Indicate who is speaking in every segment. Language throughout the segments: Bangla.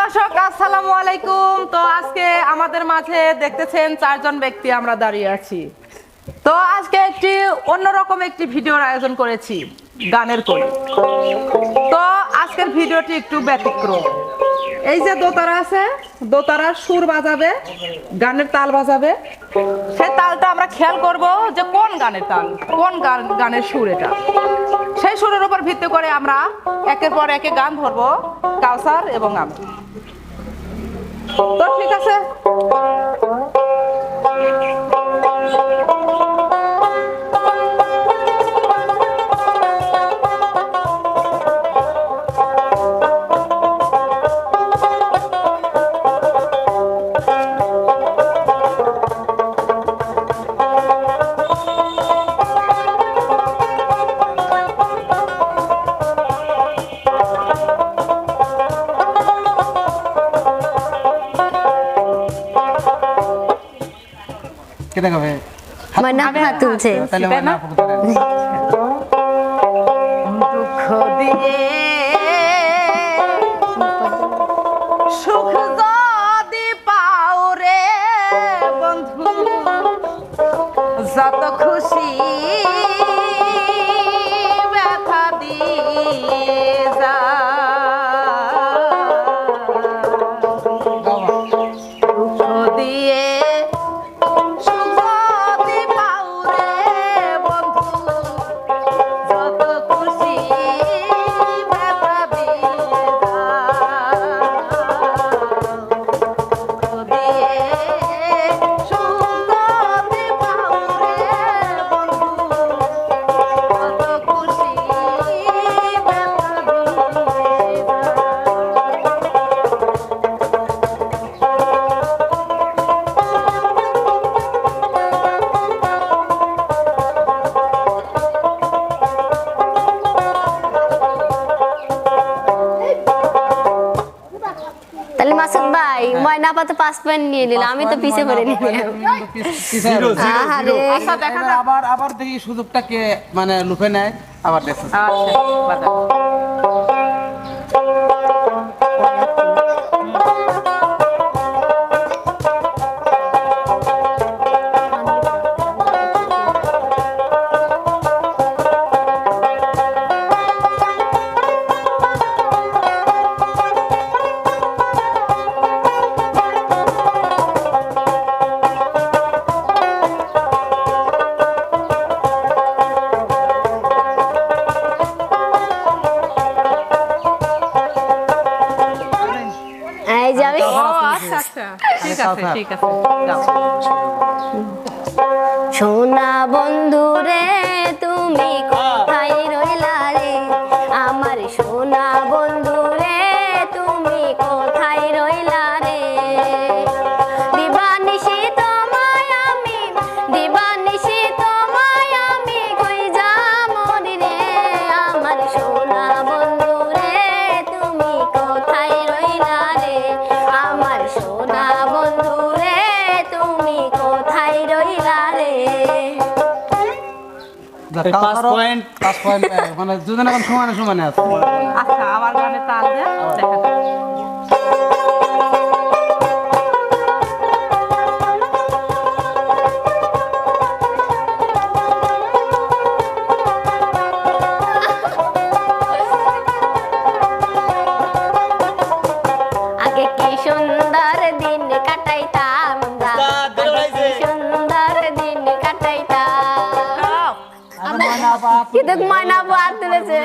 Speaker 1: দর্শক, আসসালামু আলাইকুম। তো আজকে আমাদের মাঝে দেখতেছেন চারজন ব্যক্তি আমরা দাঁড়িয়ে আছি। তো আজকে একটি অন্যরকম একটি ভিডিওর আয়োজন করেছি, গানের করে তো আজকের ভিডিওটি একটু ব্যতিক্রম। এই যে দোতারা আছে দোতারার সুর বাজাবে, গানের তাল বাজাবে। সেই তালটা আমরা খেয়াল করব যে কোন গানের তাল, কোন গান, গানের সুর এটা। সেই সুরের উপর ভিত্তি করে আমরা একের পর একে গান ধরবো, কাউসার এবং আমি। তো ঠিক আছে?
Speaker 2: কে দেখাবে
Speaker 3: আমার হাত তুলছে।
Speaker 2: তাহলে আমার না ফুটে
Speaker 1: দুঃখ দিয়ে
Speaker 3: ময়না পা তো পাঁচ পয়েন্ট নিয়ে নিল আমি তো পিছে পড়ে নিলাম।
Speaker 1: আচ্ছা দেখা
Speaker 2: এবার
Speaker 1: যাক।
Speaker 2: আবার আবার দেখি সুযোগটাকে মানে লুফে নেয় আবার দেখো
Speaker 1: আচ্ছা আচ্ছা ঠিক আছে ঠিক আছে।
Speaker 3: সোনা বন্ধু রে তুমি কোথায়
Speaker 2: পাঁচ পয়েন্ট পাঁচ পয়েন্ট মানে দুজন এখন সমানে সমানে আছে।
Speaker 1: আচ্ছা,
Speaker 3: কিন্তু ময়না বাদ দিলেছে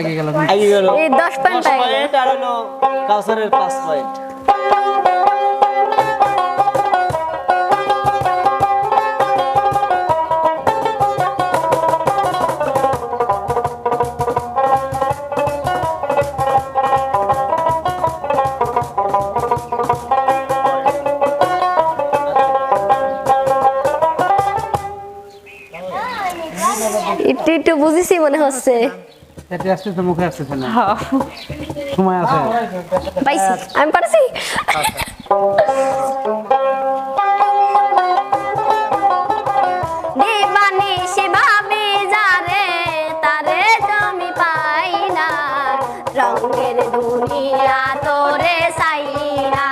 Speaker 1: আগে
Speaker 2: গেল
Speaker 4: আগে গেল।
Speaker 3: এই 10 পয়েন্ট
Speaker 4: আর হলো কাউসারের 5 পয়েন্ট
Speaker 3: একটু একটু বুঝেছি মনে হচ্ছে।
Speaker 2: এটা আসছে তো মুখে আসছে না। হ্যাঁ। সময় আছে।
Speaker 3: পাইছি আমি পারছি? রঙের দুনিয়া তোরে সাইরা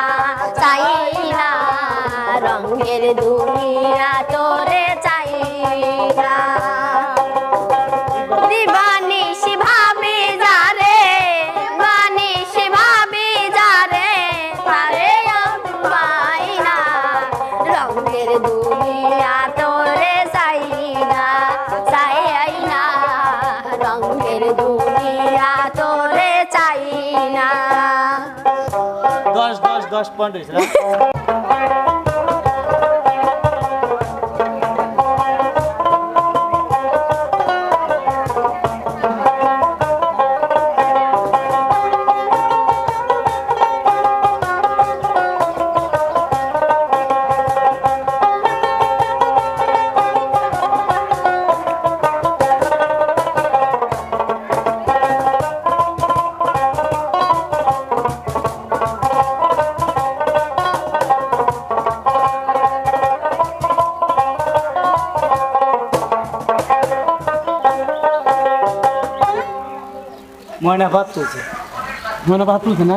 Speaker 3: সাইরা রঙের দুনিয়া
Speaker 4: advantage. ময়না ভাত চলছে
Speaker 2: ময়না ভাত
Speaker 4: চলছে
Speaker 3: না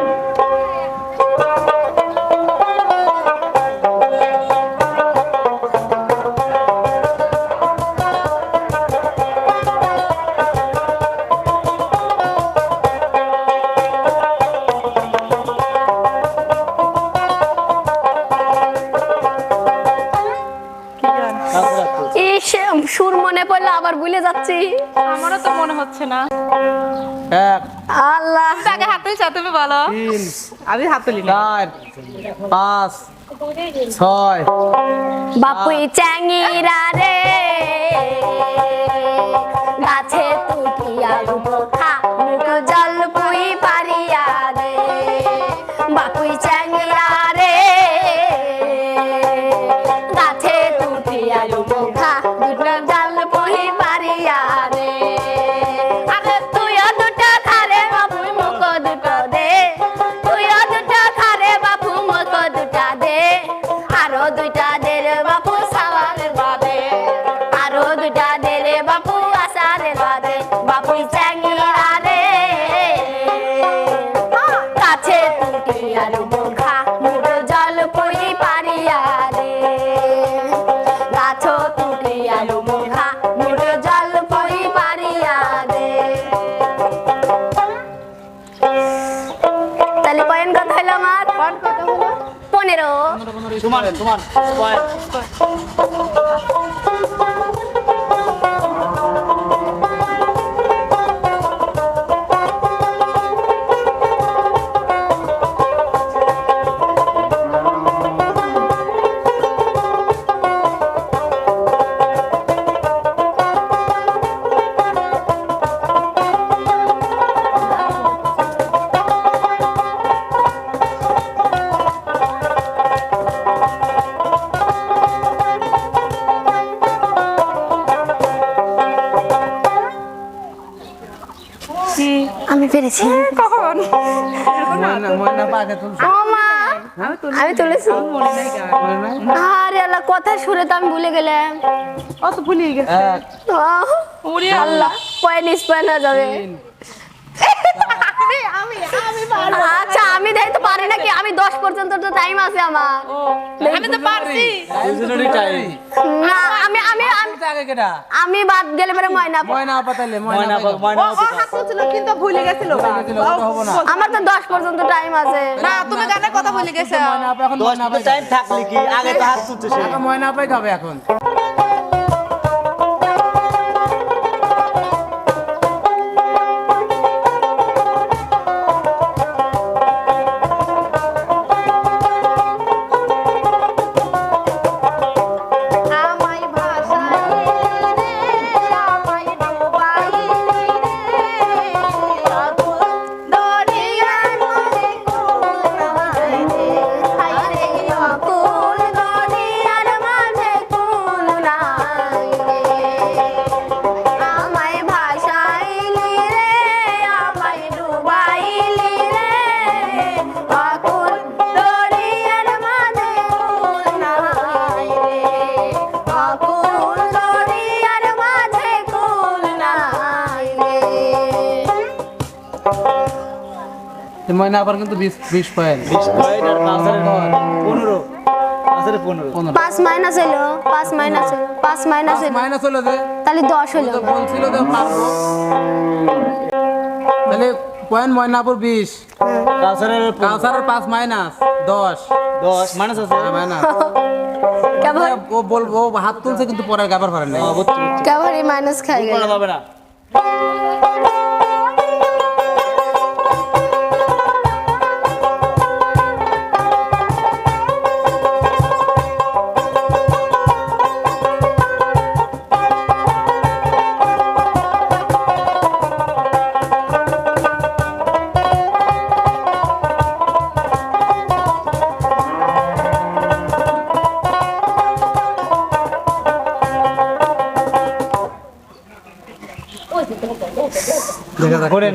Speaker 3: সুর মনে পড়লে আবার ভুলে যাচ্ছি।
Speaker 1: আমারও তো মনে হচ্ছে না।
Speaker 3: আল্লাহ।
Speaker 1: আগে হাতুল চা তুমি বলো। আমি হাতুলি
Speaker 2: চার পাঁচ ছয়
Speaker 3: বাপুই চ্যাঙিরা রে।
Speaker 2: Come
Speaker 3: on, quiet. আমি তুলেছি।
Speaker 1: মনে নাই গান।
Speaker 2: মনে নাই?
Speaker 3: আরে আল্লাহ কথা শুনে তো আমি ভুলে গেলাম।
Speaker 1: অত ভুলিয়ে গেছে।
Speaker 2: আল্লাহ
Speaker 3: পয়নিস
Speaker 1: পয়না
Speaker 3: আল্লাহ হয়ে আচ্ছা আমি দেখ তো পারি নাকি? আমি দশ পর্যন্ত তো টাইম আছে আমার।
Speaker 1: আমি তো পারছি।
Speaker 4: দুজনেরই টাইম
Speaker 3: না আমি আমি আমি-
Speaker 2: আগে কেটা?
Speaker 3: আমি বাদ গেলে পরে ময়না
Speaker 2: ময়না আপা তাইলে
Speaker 4: ময়না
Speaker 2: ময়না
Speaker 1: ও হাত তুলছিল কিন্তু ভুলে গেছিল।
Speaker 3: আমার তো দশ পর্যন্ত টাইম আছে।
Speaker 1: না তুমি গানের কথা ভুলে গেছো।
Speaker 2: ময়না আপা এখন ময়না
Speaker 4: টাইম থাকলে কি? আগে তো হাত তুলছে
Speaker 2: ময়না আপাই গাবে এখন। ময়না আপার কিন্তু বিশ বিশ পয়েন্ট
Speaker 4: বিশ পয়েন্ট আর পনেরো। পনেরো।
Speaker 3: পাঁচ মাইনাস হলো পাঁচ মাইনাস হলো পাঁচ মাইনাস হলো।
Speaker 2: মাইনাস হলো যে?
Speaker 3: তাহলে দশ হলো।
Speaker 2: তো বলছিল যে পারব তাহলে পয়েন্ট ময়না আপুর বিশ
Speaker 4: কাউসারের।
Speaker 2: কাউসারের পাঁচ মাইনাস দশ।
Speaker 4: দশ। মাইনাস আছে।
Speaker 2: মাইনাস।
Speaker 3: কেবল
Speaker 2: ও বলব হাত তুলছে কিন্তু পরের গাবার নাই।
Speaker 4: বুঝছি।
Speaker 3: কেবল এই মাইনাস খাই গেল।
Speaker 4: করা যাবে না।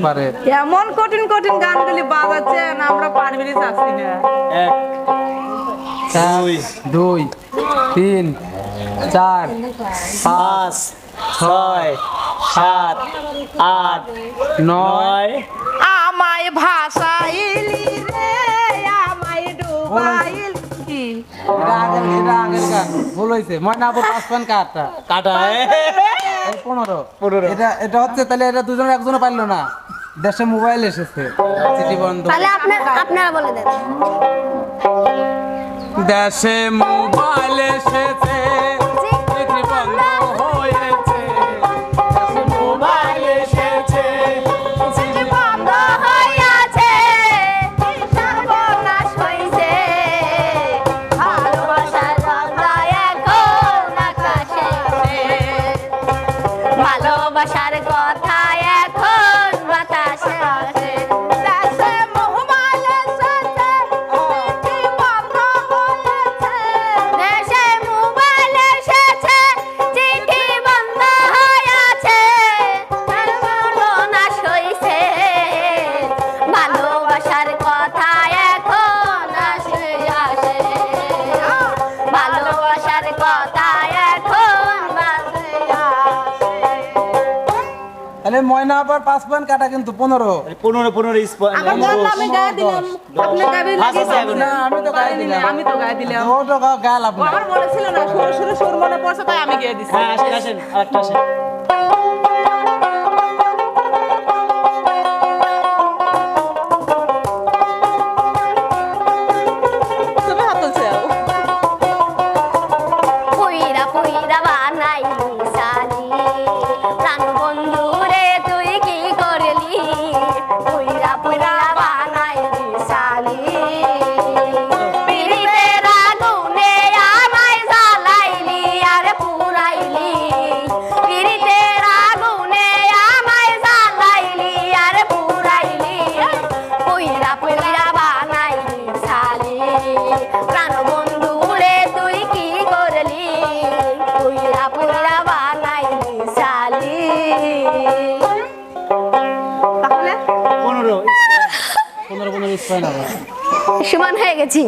Speaker 2: পারে।
Speaker 1: এমন কঠিন কঠিন গানগুলি বাজাচ্ছেন আমরা পারবিনি চাচ্ছি না।
Speaker 4: এক দুই
Speaker 2: দুই তিন চার
Speaker 4: পাঁচ ছয় সাত আট
Speaker 2: নয়।
Speaker 4: নয়।
Speaker 1: আমায় ভাষাইলি রে
Speaker 2: ভুল হয়েছে ময়না আপুর পাঁচ
Speaker 4: কাটা
Speaker 2: পনেরো।
Speaker 4: পনেরো।
Speaker 2: এটা এটা হচ্ছে তাহলে এটা দুজনের একজনও পারল না। দেশে মোবাইল এসেছে। সিটি বন্ধ।
Speaker 3: তাহলে আপনার আপনারা বলে দেন।
Speaker 2: দেশে মোবাইল এসেছে। ময়না আবার পাঁচ পয়েন্ট কাটা কিন্তু পনেরো।
Speaker 4: পনেরো পনেরো
Speaker 1: আমি গায়ে দিলাম। আপনি গাবি
Speaker 2: না আমি তো গায়ে দিলাম।
Speaker 1: আমি তো গায়ে দিলাম।
Speaker 2: ও তো গা- গায়ে লাভ
Speaker 1: আমার মনে ছিল না সুর সুর সুর মনে পড়ছে তাই আমি গিয়ে দিছি।
Speaker 4: হ্যাঁ আসেন আসেন আরেকটা আসেন।
Speaker 1: সমান হয়ে গেছি।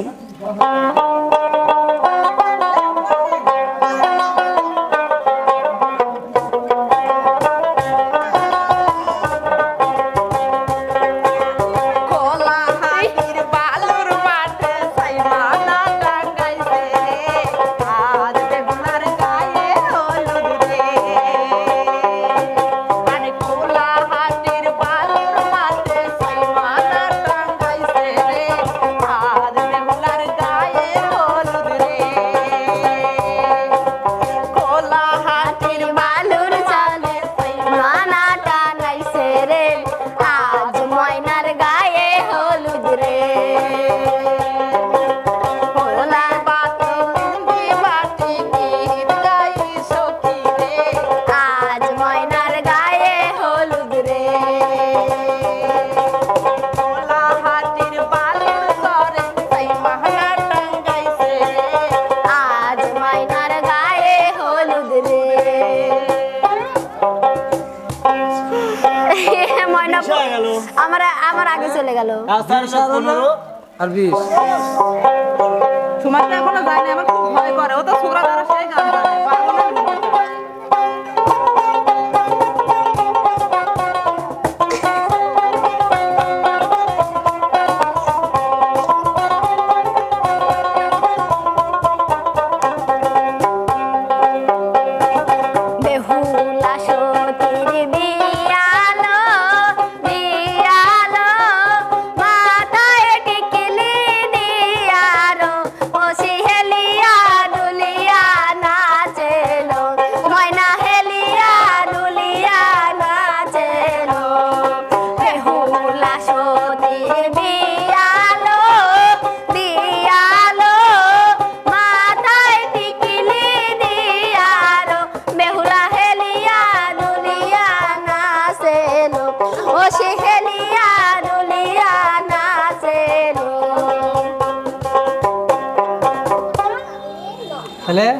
Speaker 3: আর
Speaker 4: বিশ।
Speaker 2: তোমার
Speaker 3: তো এখনও যায়নি আমার খুব ভয় করে। ও তো সুরা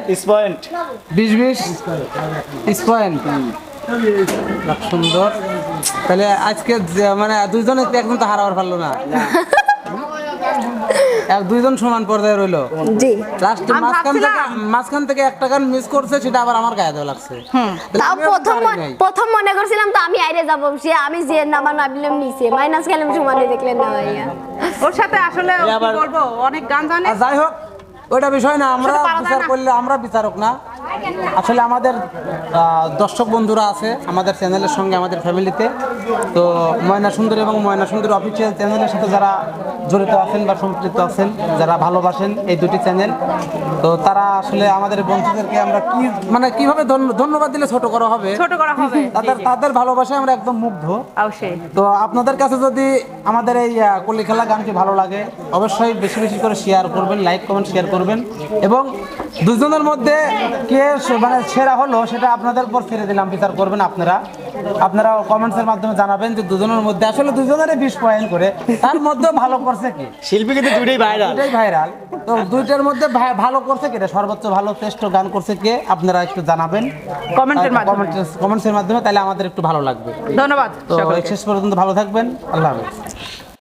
Speaker 2: তাহলে
Speaker 4: ইস পয়েন্ট
Speaker 2: বিশ? বিশ বিশ খুব সুন্দর। তাহলে আজকে মানে দুইজনে একদম তো হারাবার পারল না। এক দুইজন সমান পর্যায়ে রইল।
Speaker 1: জি।
Speaker 2: লাস্ট মাঝখান থেকে মাঝখান থেকে একটা গান মিস করছে সেটা আবার আমার গায়ে দেওয়া লাগছে।
Speaker 1: তাও প্রথম প্রথম মনে করছিলাম তো আমি আইরে যাব। সে আমি যে নাম্বার নাবিলাম নিচে। মাইনাস খেলাম সমানে দেখলেন না ভাইয়া।
Speaker 3: ওর সাথে আসলে কি বলব? অনেক গান জানে।
Speaker 2: যাই হোক ওইটা বিষয় না আমরা বিচার করলে আমরা বিচারক না। আসলে আমাদের দর্শক বন্ধুরা আছে আমাদের চ্যানেলের সঙ্গে আমাদের ফ্যামিলিতে। তো ময়না সুন্দর এবং ময়না সুন্দর অফিসিয়াল চ্যানেলের সাথে যারা জড়িত আছেন বা সম্পৃক্ত আছেন যারা ভালোবাসেন এই দুটি চ্যানেল তো তারা আসলে আমাদের বন্ধুদেরকে আমরা কি মানে কীভাবে ধন্যবাদ দিলে ছোট করা হবে?
Speaker 3: ছোট করা হবে।
Speaker 2: তাদের তাদের ভালোবাসায় আমরা একদম মুগ্ধ।
Speaker 3: অবশ্যই।
Speaker 2: তো আপনাদের কাছে যদি আমাদের এই কলি খেলা গানটি ভালো লাগে অবশ্যই বেশি বেশি করে শেয়ার করবেন লাইক কমেন্ট শেয়ার করবেন। এবং দুজনের মধ্যে কে সে- মানে সেরা হলো সেটা আপনাদের উপর ছেড়ে দিলাম বিচার করবেন আপনারা। আপনারা কমেন্টসের মাধ্যমে জানাবেন যে দুজনের মধ্যে আসলে দুজনেরই বিশ পয়েন্ট করে তার মধ্যে ভালো করছে কি?
Speaker 4: শিল্পী কিন্তু দুইটাই ভাইরাল
Speaker 2: এটাই ভাইরাল তো দুইটার মধ্যে ভালো করছে কে সর্বোচ্চ ভালো শ্রেষ্ঠ গান করছে কে? আপনারা একটু জানাবেন।
Speaker 3: কমেন্টের মাধ্যমে।
Speaker 2: কমেন্টসের মাধ্যমে তাহলে আমাদের একটু ভালো লাগবে।
Speaker 3: ধন্যবাদ
Speaker 2: তো শেষ পর্যন্ত ভালো থাকবেন। আল্লাহ হাফেজ।